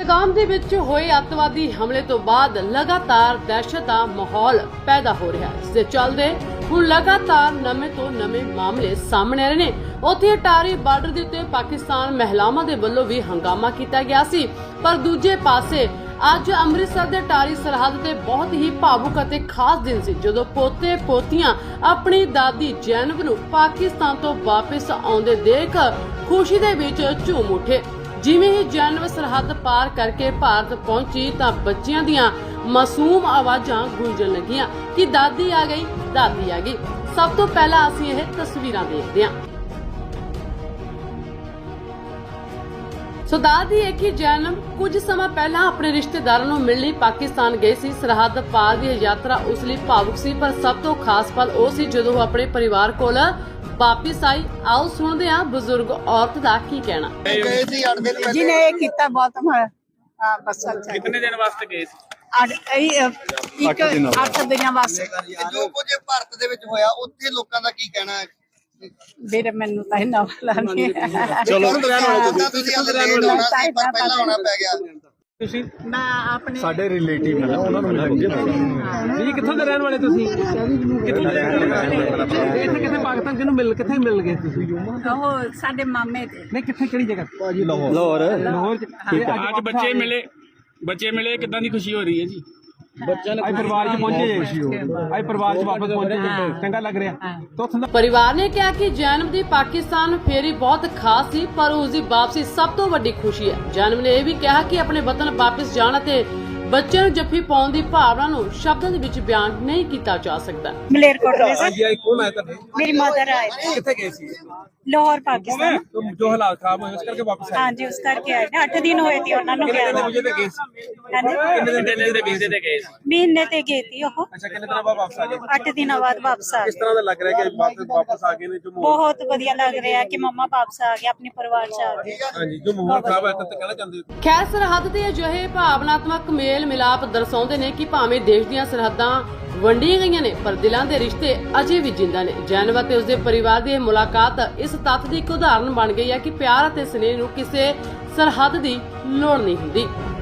ਪਹਿਲਗਾਮ ਦੇ ਵਿੱਚ ਹੋਏ ਅੱਤਵਾਦੀ ਹਮਲੇ ਤੋਂ ਬਾਅਦ ਲਗਾਤਾਰ ਦਹਿਸ਼ਤ ਦਾ ਮਾਹੌਲ ਪੈਦਾ ਹੋ ਰਿਹਾ ਹੈ। ਇਸ ਦੇ ਚੱਲਦੇ ਹੁਣ ਲਗਾਤਾਰ ਨਵੇਂ ਤੋਂ ਨਵੇਂ ਮਾਮਲੇ ਸਾਹਮਣੇ ਆ ਰਹੇ ਨੇ। ਉੱਥੇ ਅਟਾਰੀ ਬਾਰਡਰ ਦੇ ਉੱਤੇ ਪਾਕਿਸਤਾਨ ਮਹਿਲਾਵਾਂ ਦੇ ਵੱਲੋਂ ਵੀ ਹੰਗਾਮਾ ਕੀਤਾ ਗਿਆ ਸੀ। ਪਰ ਦੂਜੇ ਪਾਸੇ ਅੱਜ ਅੰਮ੍ਰਿਤਸਰ ਦੇ ਟਾਰੀ ਸਰਹੱਦ ਤੇ ਬਹੁਤ ਹੀ ਭਾਵੁਕ ਅਤੇ ਖਾਸ ਦਿਨ ਸੀ, ਜਦੋਂ ਪੋਤੇ ਪੋਤੀਆਂ ਆਪਣੀ ਦਾਦੀ ਜੈਨਬ ਨੂੰ ਪਾਕਿਸਤਾਨ ਤੋਂ ਵਾਪਸ ਆਉਂਦੇ ਦੇਖ ਖੁਸ਼ੀ ਦੇ ਵਿੱਚ ਝੂਮ ਉੱਠੇ। ਜਿਵੇਂ ਹੀ ਜੈਨਬ ਸਰਹੱਦ ਪਾਰ ਕਰਕੇ ਭਾਰਤ ਪਹੁੰਚੀ ਤਾਂ ਬੱਚਿਆਂ ਦੀਆਂ ਮਾਸੂਮ ਆਵਾਜ਼ਾਂ ਗੂੰਜਣ ਲੱਗੀਆਂ ਕਿ ਦਾਦੀ ਆ ਗਈ, ਦਾਦੀ ਆ ਗਈ। ਸਭ ਤੋਂ ਪਹਿਲਾਂ ਅਸੀਂ ਇਹ ਤਸਵੀਰਾਂ ਦੇਖਦੇ ਹਾਂ। ਸੋ ਦਾਦੀ ਹੈ ਕਿ ਜੈਨਮ ਕੁਝ ਸਮਾਂ ਪਹਿਲਾਂ ਆਪਣੇ ਰਿਸ਼ਤੇਦਾਰਾਂ ਨੂੰ ਮਿਲਣ ਲਈ ਪਾਕਿਸਤਾਨ ਗਏ ਸੀ। ਸਰਹੱਦ ਪਾਰ ਦੀ ਯਾਤਰਾ ਉਸ ਲਈ ਭਾਵੁਕ ਸੀ ਪਰ ਸਭ ਤੋਂ ਖਾਸ ਪਲ ਉਹ ਸੀ ਜਦੋਂ ਉਹ ਆਪਣੇ ਪਰਿਵਾਰ ਕੋਲ ਵਾਪਿਸ ਆਈ। ਆਓ ਸੁਣਦੇ ਹਾਂ ਬਜ਼ੁਰਗ ਔਰਤ ਦਾ ਕੀ ਕਹਿਣਾ। ਗਏ ਸੀ 8 ਦਿਨ ਪਹਿਲੇ। ਜਿਹਨੇ ਇਹ ਕੀਤਾ ਬਹੁਤ ਮਾੜਾ ਹਾਂ ਬਸ ਅੱਛਾ। ਕਿੰਨੇ ਦਿਨ ਵਾਸਤੇ ਗਏ ਸੀ? ਅੱਠ ਇਹ, ਅ, ਇੱਕ ਅੱਠ ਦਿਨਾਂ ਵਾਸਤੇ। ਜੋ ਕੁਝ ਭਾਰਤ ਦੇ ਵਿੱਚ ਹੋਇਆ ਉੱਥੇ ਲੋਕਾਂ ਦਾ ਕੀ ਕਹਿਣਾ ਹੈ? ਵੀਰੇ ਮੈਨੂੰ ਤਾਂ ਇਹਨਾਂ ਵਾਲਾ ਨਹੀਂ ਚਲੋ ਤੁਸੀਂ ਪਰ ਪਹਿਲਾਂ ਆਉਣਾ ਪੈ ਗਿਆ। ਤੁਸੀਂ ਮੈਂ ਆਪਣੇ ਸਾਡੇ ਰਿਲੇਟਿਵ ਨੇ ਉਹਨਾਂ ਨੂੰ ਮਿਲਾਂਗੇ ਜੀ ਕਿੱਥੋਂ ਦੇ ਰਹਿਣ ਵਾਲੇ ਤੁਸੀਂ? ਕਿੱਥੋਂ ਦੇ ਰਹਿਣ ਵਾਲੇ? ਇੱਥੇ ਕਿੱਥੇ ਪਾਕਿਸਤਾਨ ਕਿਹਨੂੰ ਮਿਲ ਕਿੱਥੇ ਮਿਲ ਗਏ ਤੁਸੀਂ? ਉਹ ਸਾਡੇ ਮਾਮੇ ਦੇ। ਨਹੀਂ ਕਿੱਥੇ ਕਿਹੜੀ ਜਗ੍ਹਾ? ਭਾਜੀ ਲਾਹੌਰ। ਲਾਹੌਰ ਚ ਅੱਜ ਬੱਚੇ ਮਿਲੇ। ਬੱਚੇ ਮਿਲੇ ਕਿੱਦਾਂ ਦੀ ਖੁਸ਼ੀ ਹੋ ਰਹੀ ਹੈ ਜੀ? ਬੱਚਿਆਂ ਨੇ ਪਰਿਵਾਰ ਚ ਪਹੁੰਚੇ। ਜੀ ਅੱਜ ਪਰਿਵਾਰ ਚ ਵਾਪਸ ਪਹੁੰਚੇ ਜੀ ਚੰਗਾ ਲੱਗ ਰਿਹਾ। ਤਾਂ ਪਰਿਵਾਰ ਨੇ ਕਿਹਾ ਕਿ ਜੈਨਮ ਦੀ ਪਾਕਿਸਤਾਨ ਫੇਰੀ ਬਹੁਤ ਖਾਸ ਸੀ ਪਰ ਉਸ ਦੀ ਵਾਪਸੀ ਸਭ ਤੋਂ ਵੱਡੀ ਖੁਸ਼ੀ ਹੈ। ਜੈਨਮ ਨੇ ਇਹ ਵੀ ਕਿਹਾ ਕਿ ਆਪਣੇ ਵਤਨ ਵਾਪਸ ਜਾਣ ਅਤੇ ਬੱਚਿਆਂ ਨੂੰ ਜੱਫੀ ਪਾਉਣ ਦੀ ਭਾਵਨਾ ਨੂੰ ਸ਼ਬਦਾਂ ਦੇ ਵਿੱਚ ਬਿਆਨ ਨਹੀਂ ਕੀਤਾ ਜਾ ਸਕਦਾ। ਮਲੇਰਕੋਟਲੇ ਸੇ ਜੀ ਆਈ ਕੌਣ ਆਇਆ ਤੁਹਾਡੇ ਮੇਰੀ ਮਦਰ ਆਏ ਕਿੱਥੇ ਗਏ ਸੀ? ਲਾਹੌਰ ਪਾਕਿਸਤਾਨ। ਤੁਮ ਜੋ ਹਾਲਾਤ ਖਰਾਬ ਹੋਏ ਉਸ ਕਰਕੇ ਵਾਪਸ ਆਏ। ਹਾਂਜੀ ਉਸ ਕਰਕੇ ਆਏ ਨੇ। 8 ਦਿਨ ਹੋਏ ਤੀ ਉਹਨਾਂ ਨੂੰ ਕਿੰਨੇ ਵੀਜ਼ੇ ਤੇ ਗਏ ਸੀ? ਹਾਂਜੀ। ਕਿੰਨੇ ਦਿਨ ਦੇ ਵੀਜ਼ੇ ਤੇ ਗਏ ਸੀ? ਮਹੀਨੇ ਤੇ ਗਏ ਤੀ ਉਹ। ਅੱਛਾ ਕਿੰਨੇ ਦਿਨਾਂ ਬਾਅਦ ਵਾਪਸ ਆ ਗਏ? 8 ਦਿਨਾਂ ਬਾਅਦ ਵਾਪਸ ਆ ਕਿਸ ਗਏ ਤਰ੍ਹਾਂ ਦਾ ਲੱਗ ਰਿਹਾ ਕਿ ਵਾਪਸ ਵਾਪਸ ਆ ਗਏ ਨੇ ਜੋ ਮਾਹੌਲ ਬਹੁਤ ਵਧੀਆ ਲੱਗ ਰਿਹਾ ਕਿ ਮੰਮਾ ਵਾਪਸ ਆ ਗਏ ਆਪਣੇ ਪਰਿਵਾਰ ਚ ਆ ਗਏ। ਹਾਂਜੀ ਜੋ ਮਾਹੌਲ ਖਰਾਬ ਹੈ ਤਾਂ ਕਹਿਣਾ ਚਾਹੁੰਦੇ ਹੋ ਖੈਰ ਸਰਹੱਦ ਤੇ ਅਜਿਹੇ ਭਾਵਨਾਤਮਕ ਮੇਲ ਮਿਲਾਪ ਦਰਸਾਉਂਦੇ ਨੇ ਕਿ ਭਾਵੇਂ ਦੇਸ਼ ਦੀਆਂ ਸਰਹੱਦਾਂ ਵੰਡੀਆਂ ਗਈਆਂ ਨੇ, ਪਰ ਦਿਲਾਂ ਦੇ ਰਿਸ਼ਤੇ ਅਜੇ ਵੀ ਜਿੰਦਾ ਨੇ। ਜੈਨਵ ਅਤੇ ਉਸਦੇ ਪਰਿਵਾਰ ਦੀ ਇਹ ਮੁਲਾਕਾਤ ਇਸ ਤੱਥ ਦੀ ਇੱਕ ਉਦਾਹਰਨ ਬਣ ਗਈ ਹੈ ਕਿ ਪਿਆਰ ਅਤੇ ਸਨੇਹ ਨੂੰ ਕਿਸੇ ਸਰਹੱਦ ਦੀ ਲੋੜ ਨਹੀਂ ਹੁੰਦੀ।